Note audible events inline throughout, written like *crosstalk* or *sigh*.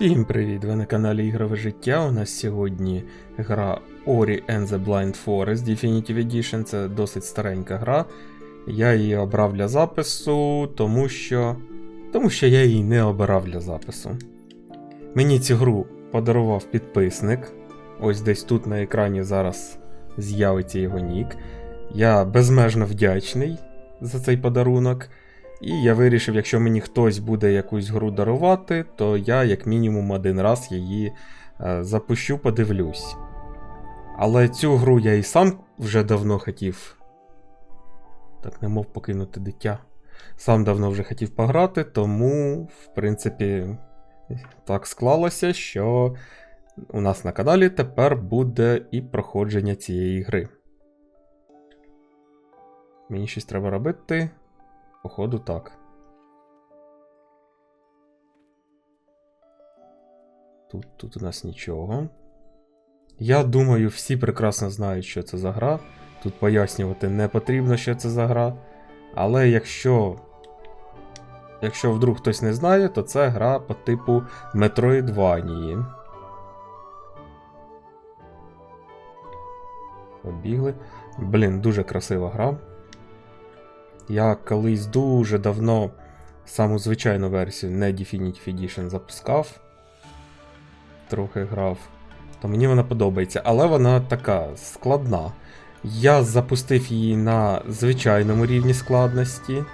Всім привіт! Ви на каналі Ігрове життя. У нас сьогодні гра Ori and the Blind Forest Definitive Edition. Це досить старенька гра. Я її обрав для запису, тому що. Тому що я її не обирав для запису. Мені цю гру подарував підписник. Ось десь тут на екрані зараз з'явиться його нік. Я безмежно вдячний за цей подарунок. І я вирішив, якщо мені хтось буде якусь гру дарувати, то я як мінімум один раз її е, запущу, подивлюсь. Але цю гру я і сам вже давно хотів. Так, не мов покинути дитя. Сам давно вже хотів пограти, тому, в принципі, так склалося, що у нас на каналі тепер буде і проходження цієї гри. Мені щось треба робити. Походу, так. Тут, тут у нас нічого. Я думаю, всі прекрасно знають, що це за гра. Тут пояснювати не потрібно, що це за гра. Але якщо. Якщо вдруг хтось не знає, то це гра по типу Metroidvania. Побігли. Блін, дуже красива гра. Я колись дуже давно саму звичайну версію, не Definitive Edition, запускав. Трохи грав. То мені вона подобається, але вона така складна. Я запустив її на звичайному рівні складності.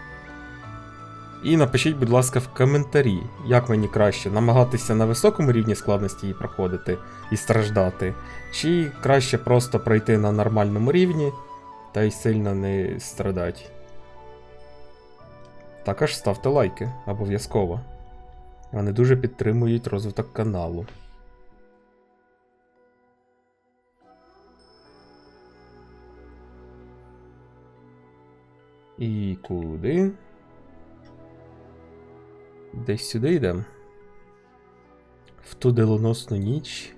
І напишіть, будь ласка, в коментарі, як мені краще намагатися на високому рівні складності її проходити і страждати, чи краще просто пройти на нормальному рівні та й сильно не страдати. Також ставте лайки обов'язково. Вони дуже підтримують розвиток каналу. І куди? Десь сюди йдемо. В ту делоносну ніч.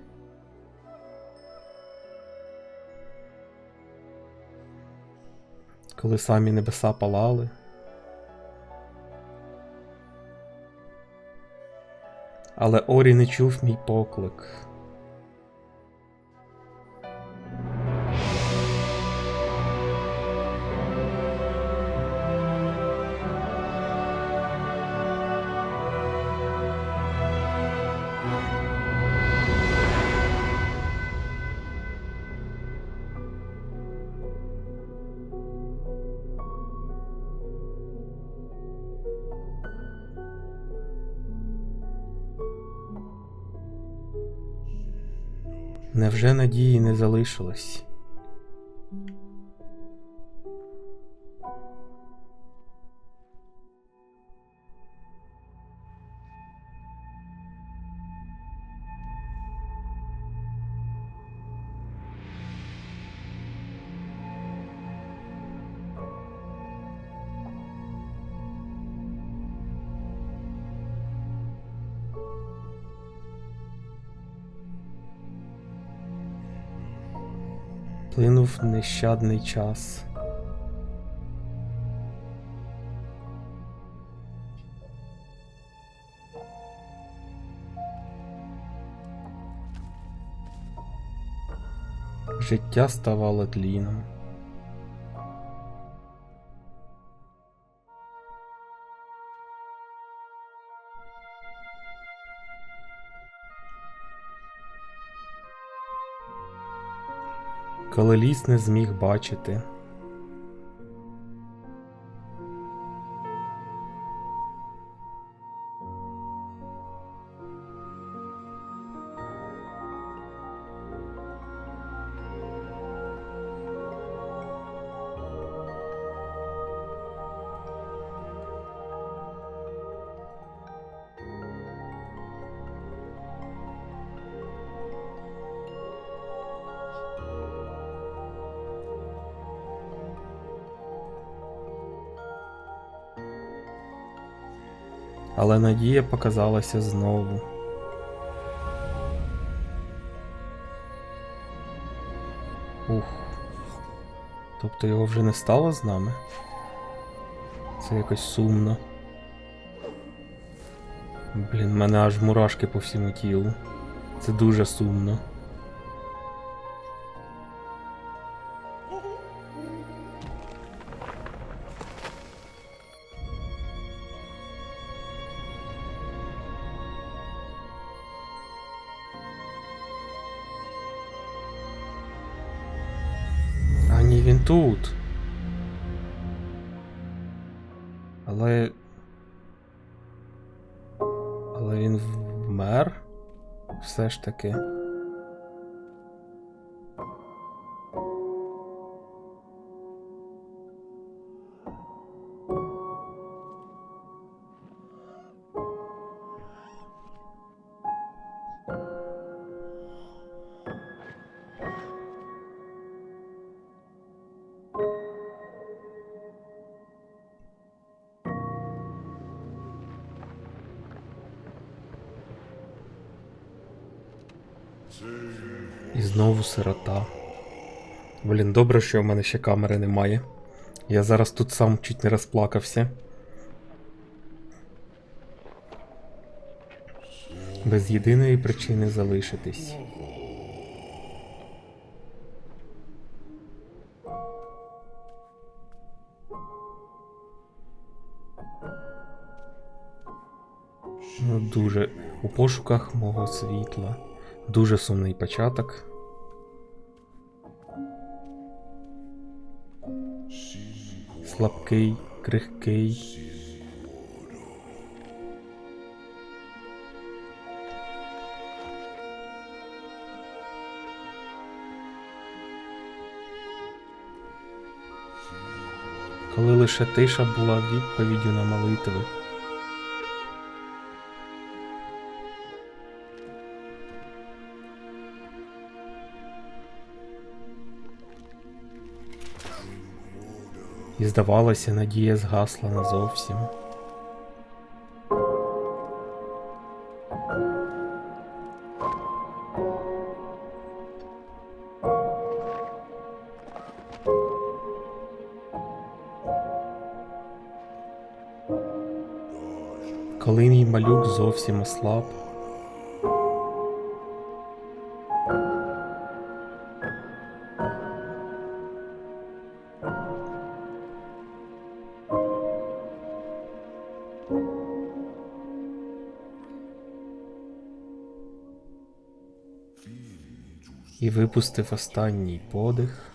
Коли самі небеса палали. Але Орі не чув мій поклик. Невже надії не залишилось? Плинув нещадний час. Життя ставало тліном. Коли ліс не зміг бачити. Але надія показалася знову. Ух. Тобто його вже не стало з нами? Це якось сумно. Блін, в мене аж мурашки по всьому тілу. Це дуже сумно. Він тут. Але. Але він вмер? Все ж таки. І знову сирота. Блін, добре, що в мене ще камери немає. Я зараз тут сам чуть не розплакався. Без єдиної причини залишитись. Ну, дуже у пошуках мого світла. Дуже сумний початок. Слабкий, крихкий. Коли лише тиша була відповіддю на молитви. І здавалося, надія згасла назовсім. Коли мій малюк зовсім ослаб, і випустив останній подих.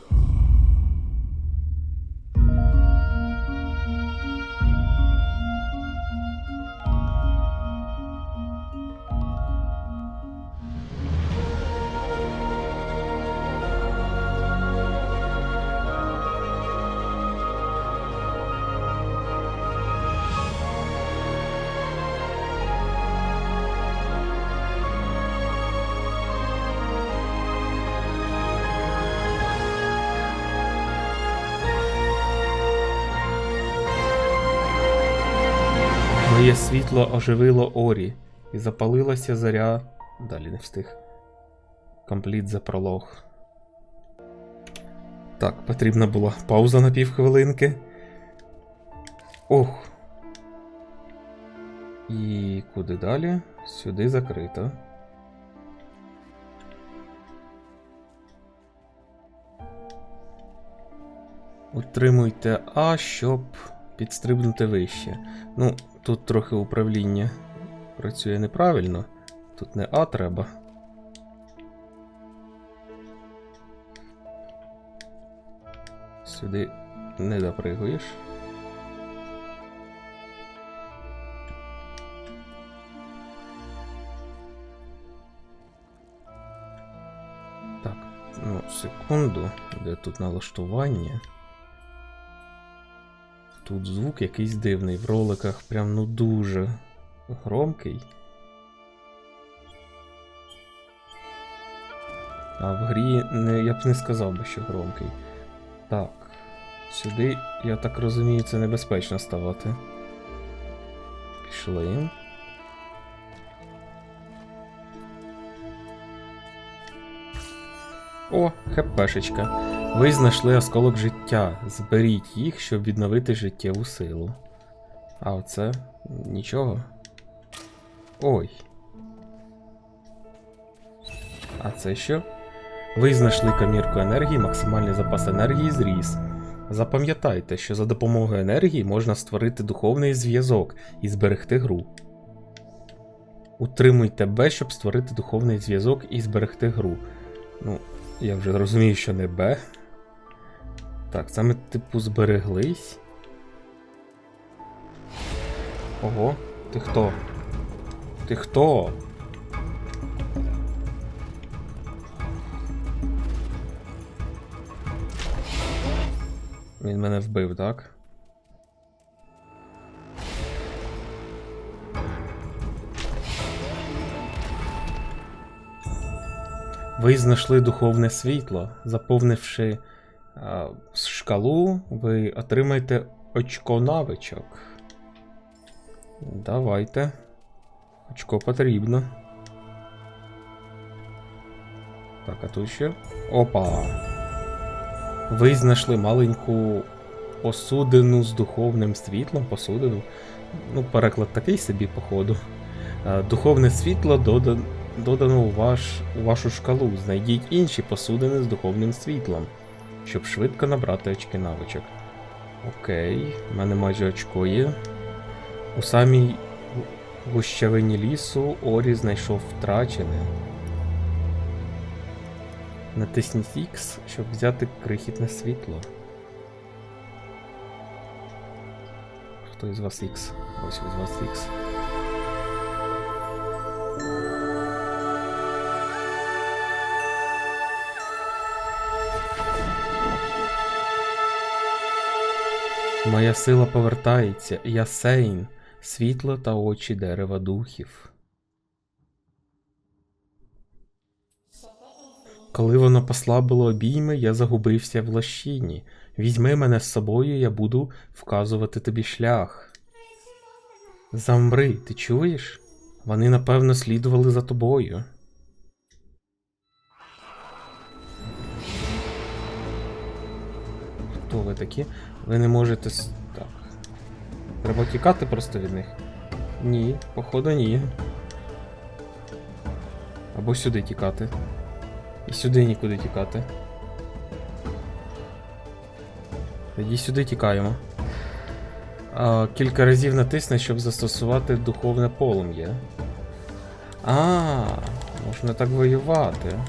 Світло оживило Орі, і запалилася заря. Далі не встиг. Компліт за пролог. Так, потрібна була пауза на півхвилинки. Ох. І куди далі? Сюди закрито. Утримуйте А, щоб підстрибнути вище. Ну, тут трохи управління працює неправильно. Тут не А треба. Сюди не допригуєш. Так, ну, секунду, де тут налаштування. Тут звук якийсь дивний. В роликах прям ну дуже громкий. А в грі не, я б не сказав би, що громкий. Так. Сюди, я так розумію, це небезпечно ставати. Пішли. О, хепешечка. Ви знайшли осколок життя. Зберіть їх, щоб відновити життєву силу. А оце нічого. Ой. А це що? Ви знайшли камірку енергії, максимальний запас енергії зріс. Запам'ятайте, що за допомогою енергії можна створити духовний зв'язок і зберегти гру. Утримуйте Б, щоб створити духовний зв'язок і зберегти гру. Ну, я вже розумію, що не Б. Так, ми, типу, збереглись. Ого, ти хто? Ти хто? Він мене вбив, так? Ви знайшли духовне світло. Заповнивши а, шкалу, ви отримаєте очко навичок. Давайте. Очко потрібно. Так, а тут ще. Опа. Ви знайшли маленьку посудину з духовним світлом. Посудину. Ну, переклад такий собі, походу. Духовне світло додано у, ваш, у вашу шкалу. Знайдіть інші посудини з духовним світлом, щоб швидко набрати очки навичок. Окей, в мене майже очко є. У самій гу- гущавині лісу Орі знайшов втрачене. Натисніть X, щоб взяти крихітне світло. Хто із вас X? Ось із вас X. Моя сила повертається, я Сейн, світло та очі дерева духів. Коли воно послабило обійми, я загубився в лощині. Візьми мене з собою, я буду вказувати тобі шлях. Замри, ти чуєш? Вони напевно слідували за тобою. Хто ви такі? Ви не можете. Так. Треба тікати просто від них. Ні, походу ні. Або сюди тікати. І сюди нікуди тікати. Тоді сюди тікаємо. А, кілька разів натисни, щоб застосувати духовне полум'я. А, можна так воювати.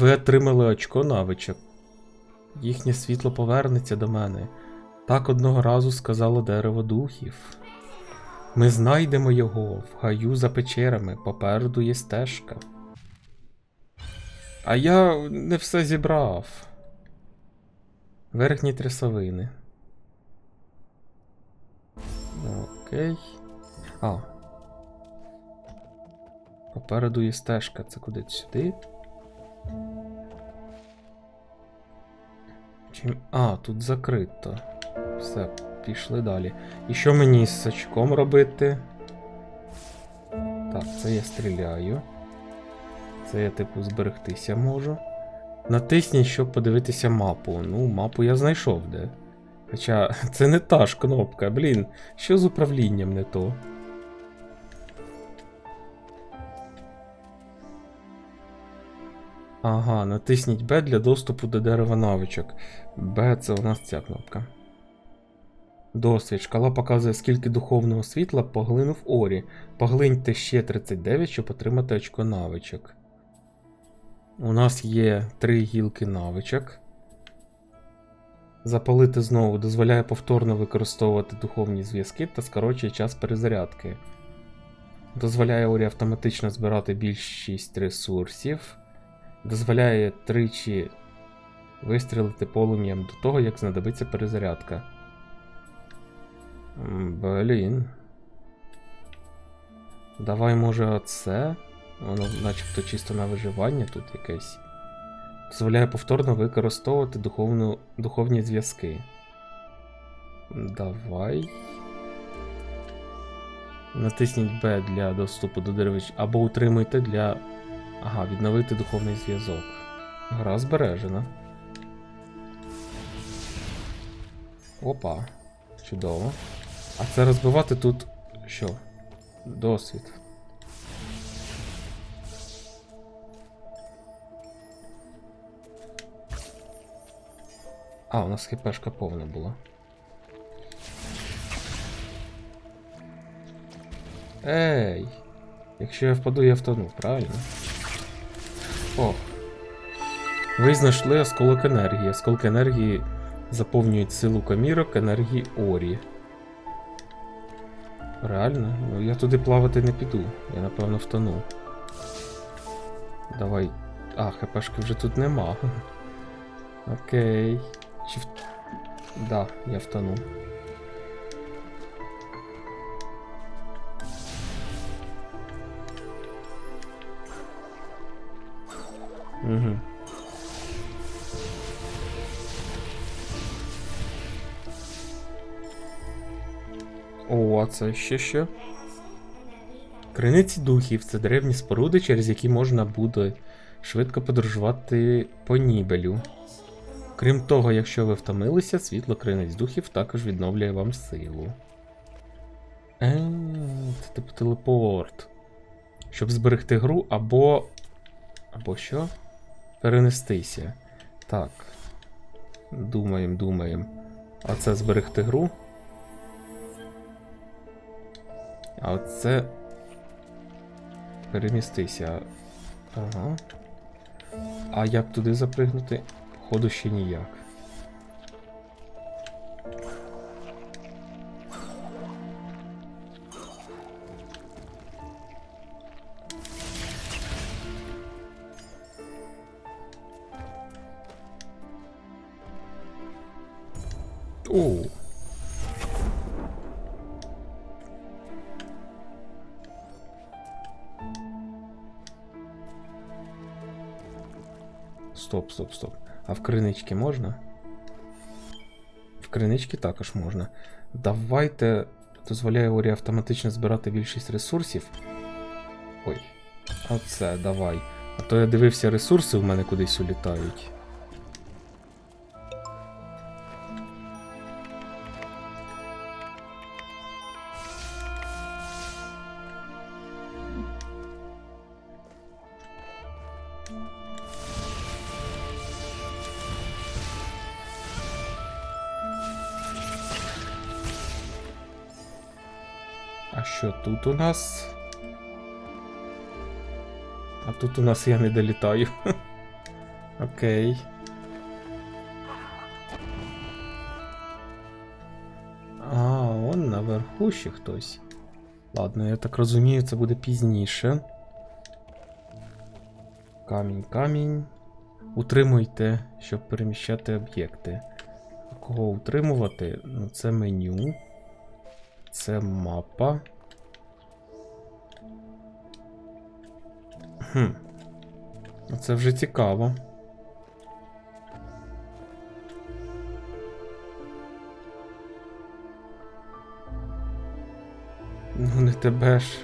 Ви отримали очко навичок. Їхнє світло повернеться до мене. Так одного разу сказало дерево духів. Ми знайдемо його в гаю за печерами, попереду є стежка. А я не все зібрав. Верхні трясовини. Окей. А. Попереду є стежка. Це куди сюди? Чим... А, тут закрито. Все, пішли далі. І що мені з сачком робити? Так, це я стріляю. Це я, типу, зберегтися можу. Натисніть, щоб подивитися мапу. Ну, мапу я знайшов де. Хоча *laughs* це не та ж кнопка, блін, що з управлінням не то. Ага, натисніть Б для доступу до дерева навичок. Б це у нас ця кнопка. Досвід. Шкала показує, скільки духовного світла поглинув Орі. Поглиньте ще 39, щоб отримати очко навичок. У нас є три гілки навичок. Запалити знову дозволяє повторно використовувати духовні зв'язки та скорочує час перезарядки. Дозволяє Орі автоматично збирати більшість ресурсів. Дозволяє тричі вистрілити полум'ям до того, як знадобиться перезарядка. Блін. Давай, може, оце. Воно начебто чисто на виживання тут якесь. Дозволяє повторно використовувати духовну, духовні зв'язки. Давай. Натисніть B для доступу до деревич, або утримуйте для. Ага, відновити духовний зв'язок. Гра збережена. Опа. Чудово. А це розбивати тут що? Досвід. А, у нас хпшка повна була. Ей! Якщо я впаду, я втону, правильно? О. Ви знайшли осколок енергії. Осколки енергії заповнюють силу камірок енергії Орі. Реально? Ну я туди плавати не піду. Я напевно втону. Давай. А, хпшки вже тут нема. *laughs* Окей. Чи в... Да, я втону. Угу. О, це ще що? Криниці духів це древні споруди, через які можна буде швидко подорожувати по нібелю. Крім того, якщо ви втомилися, світло криниць духів також відновлює вам силу. Е, це типу телепорт. Щоб зберегти гру або. Або що? Перенестися. Так. Думаємо, думаємо. А це зберегти гру. А оце. Перемістися. Ага. А як туди запригнути? Ходу ще ніяк. Кринички можна? В кринички також можна. Давайте дозволяє Орі автоматично збирати більшість ресурсів. Ой. Оце, давай. А то я дивився, ресурси в мене кудись улітають. Що тут у нас? А тут у нас я не долітаю. *laughs* Окей. А, он наверху ще хтось. Ладно, я так розумію, це буде пізніше. Камінь, камінь. Утримуйте, щоб переміщати об'єкти. Кого утримувати? Ну, це меню. Це мапа. Хм. Ну, Це вже цікаво. Ну, не тебе ж.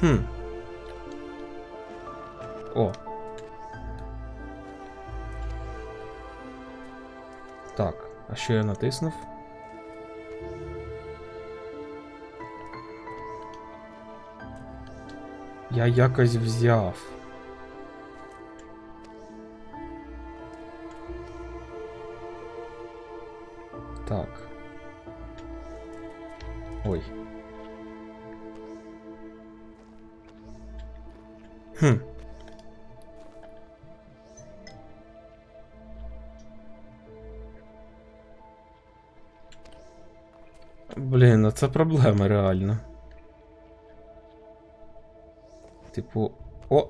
Хм. О. Так, а що я натиснув? Я якось взяв. Так. Ой. Хм. Блін, ну це проблема реально. Типу. О!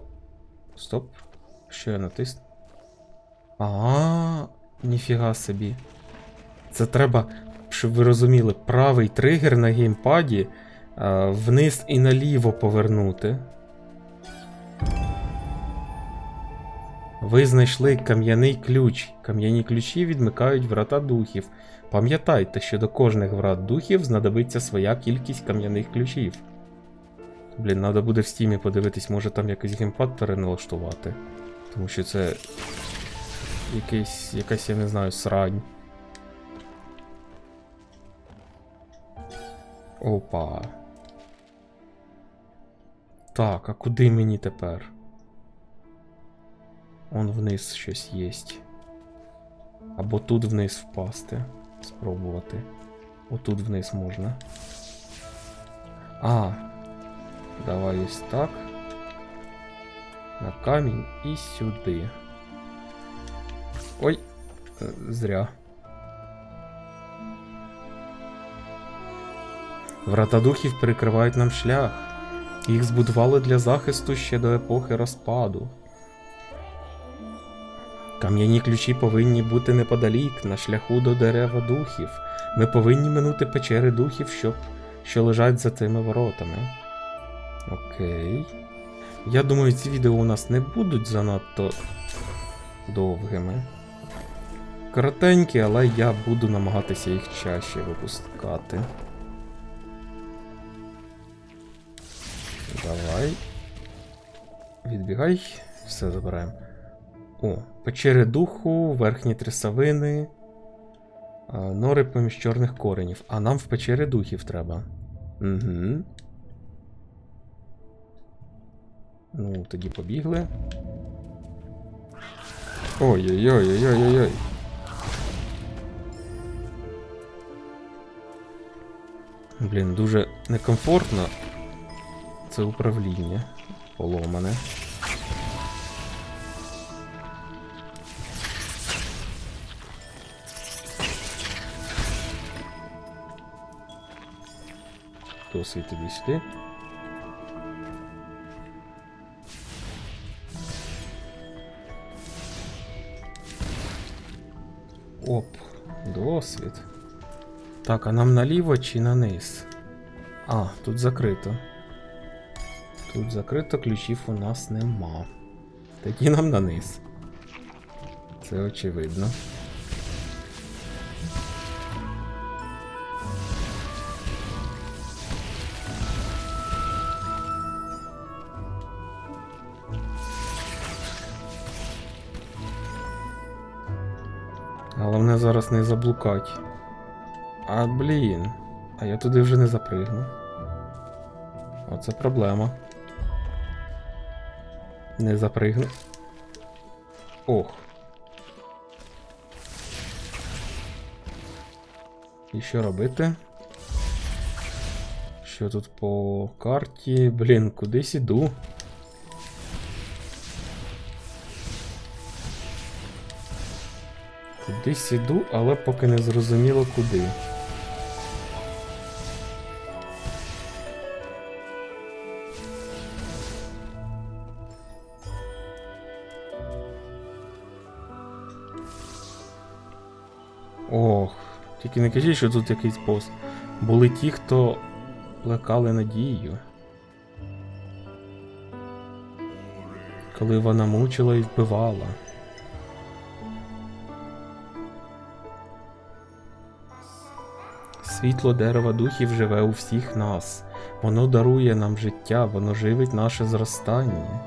Стоп. Що я натисну? А, ніфіга собі. Це треба, щоб ви розуміли, правий тригер на геймпаді а, вниз і наліво повернути. Ви знайшли кам'яний ключ. Кам'яні ключі відмикають врата духів. Пам'ятайте, що до кожних врат духів знадобиться своя кількість кам'яних ключів. Блін, треба буде в стімі подивитись, може там якийсь геймпад переналаштувати. Тому що це. якийсь, якась, я не знаю, срань. Опа. Так, а куди мені тепер? Он вниз щось єсть. Або тут вниз впасти. Спробувати. Отут вниз можна. А. Давай ось так. На камінь і сюди. Ой, е, зря. Врата духів перекривають нам шлях. Їх збудували для захисту ще до епохи розпаду. Кам'яні ключі повинні бути неподалік, на шляху до дерева духів. Ми повинні минути печери духів, щоб, що лежать за цими воротами. Окей. Я думаю, ці відео у нас не будуть занадто довгими. Коротенькі, але я буду намагатися їх чаще випускати. Давай. Відбігай. Все забираємо. О, печери духу, верхні трясовини. Нори поміж чорних коренів. А нам в печери духів треба. Угу. Ну, тоді побігли. Ой-ой-ой-ой-ой-ой. Блін, дуже некомфортно. Це управління поломане. Досвід іди сюди. Оп, досвід. Так, а нам наліво чи на низ? А, тут закрито. Тут закрито, ключів у нас нема. Такі нам на низ. Це очевидно. Зараз не заблукать. А блін. А я туди вже не запригну. Оце проблема. Не запригну. Ох. І що робити? Що тут по карті? Блін, кудись іду. Кудись іду, але поки не зрозуміло куди. Ох, тільки не кажіть, що тут якийсь бос. Були ті, хто плекали надію. Коли вона мучила і вбивала. Світло дерева духів живе у всіх нас. Воно дарує нам життя, воно живить наше зростання.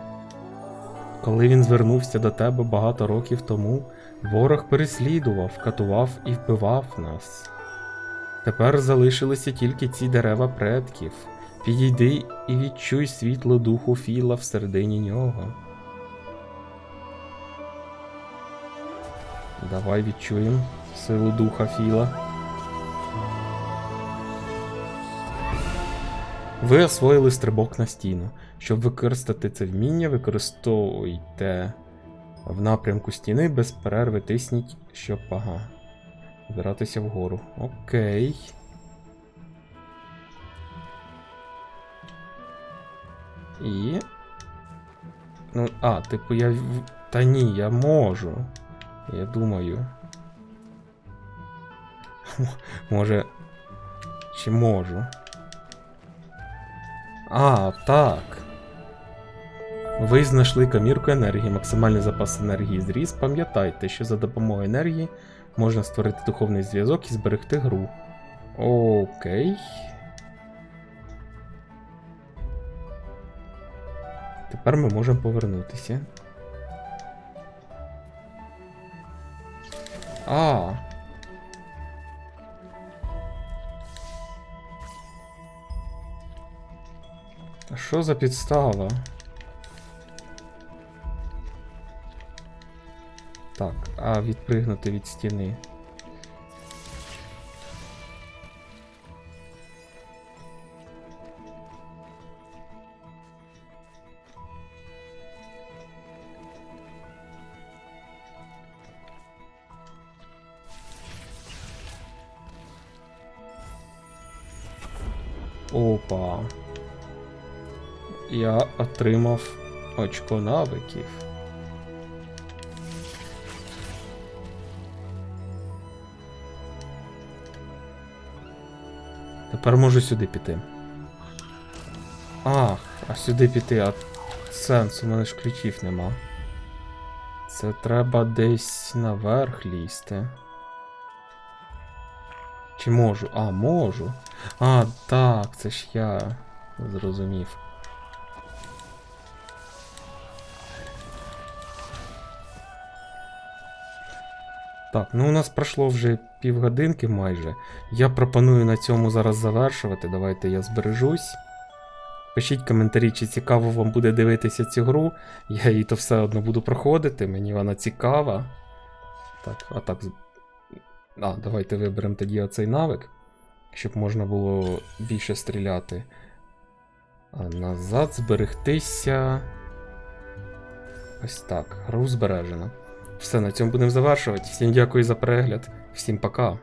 Коли він звернувся до тебе багато років тому, ворог переслідував, катував і вбивав нас. Тепер залишилися тільки ці дерева предків. Підійди і відчуй світло духу Філа всередині нього. Давай відчуємо силу духа Філа. Ви освоїли стрибок на стіну. Щоб використати це вміння, використовуйте в напрямку стіни без перерви тисніть, щоб ага. Збиратися вгору. Окей. І. Ну, а, типу, я. Та ні, я можу. Я думаю. *laughs* Може. Чи можу? А, так. Ви знайшли комірку енергії, максимальний запас енергії зріс. Пам'ятайте, що за допомогою енергії можна створити духовний зв'язок і зберегти гру. Окей. Тепер ми можемо повернутися. А. що за підстава? Так, а відпригнути від стіни. Опа. Я отримав очко навиків. Тепер можу сюди піти. Ах, а сюди піти, а сенсу, у мене ж ключів нема. Це треба десь наверх лізти. Чи можу? А, можу. А, так, це ж я зрозумів. Так, ну у нас пройшло вже півгодинки майже. Я пропоную на цьому зараз завершувати. Давайте я збережусь. Пишіть коментарі, чи цікаво вам буде дивитися цю гру. Я її то все одно буду проходити, мені вона цікава. Так, а так. А, давайте виберемо тоді оцей навик, щоб можна було більше стріляти. А назад зберегтися. Ось так. Гру збережено. Все, на цьому будемо завершувати. Всім дякую за перегляд. Всім пока.